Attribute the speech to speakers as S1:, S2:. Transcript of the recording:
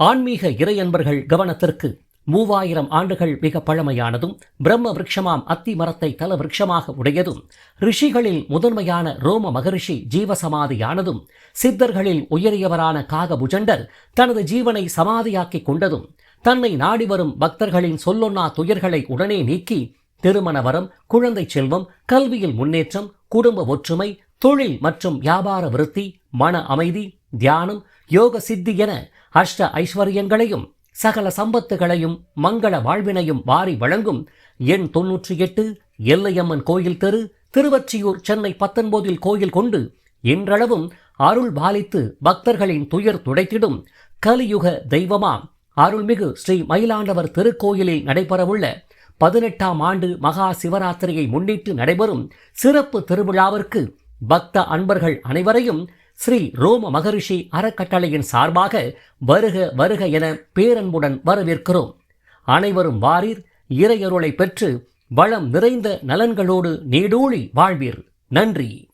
S1: ஆன்மீக இறையன்பர்கள் கவனத்திற்கு மூவாயிரம் ஆண்டுகள் மிக பழமையானதும் பிரம்ம விருட்சமாம் அத்தி மரத்தை தல விருட்சமாக உடையதும் ரிஷிகளில் முதன்மையான ரோம மகரிஷி ஜீவசமாதியானதும் சித்தர்களில் உயரியவரான காகபுஜண்டர் தனது ஜீவனை சமாதியாக்கிக் கொண்டதும் தன்னை நாடி வரும் பக்தர்களின் சொல்லொன்னா துயர்களை உடனே நீக்கி திருமண வரம் குழந்தை செல்வம் கல்வியில் முன்னேற்றம் குடும்ப ஒற்றுமை தொழில் மற்றும் வியாபார விருத்தி மன அமைதி தியானம் யோக சித்தி என அஷ்ட ஐஸ்வர்யங்களையும் சகல சம்பத்துகளையும் மங்கள வாழ்வினையும் வாரி வழங்கும் எண் தொன்னூற்றி எட்டு எல்லையம்மன் கோயில் தெரு திருவொற்றியூர் சென்னை பத்தொன்பதில் கோயில் கொண்டு இன்றளவும் அருள் பாலித்து பக்தர்களின் துயர் துடைத்திடும் கலியுக தெய்வமாம். அருள்மிகு ஸ்ரீ மயிலாண்டவர் திருக்கோயிலில் நடைபெறவுள்ள பதினெட்டாம் ஆண்டு மகா சிவராத்திரியை முன்னிட்டு நடைபெறும் சிறப்பு திருவிழாவிற்கு பக்த அன்பர்கள் அனைவரையும் ஸ்ரீ ரோம மகரிஷி அறக்கட்டளையின் சார்பாக வருக வருக என பேரன்புடன் வரவேற்கிறோம். அனைவரும் வாரீர் இறையருளை பெற்று வளம் நிறைந்த நலன்களோடு நீடூழி வாழ்வீர். நன்றி.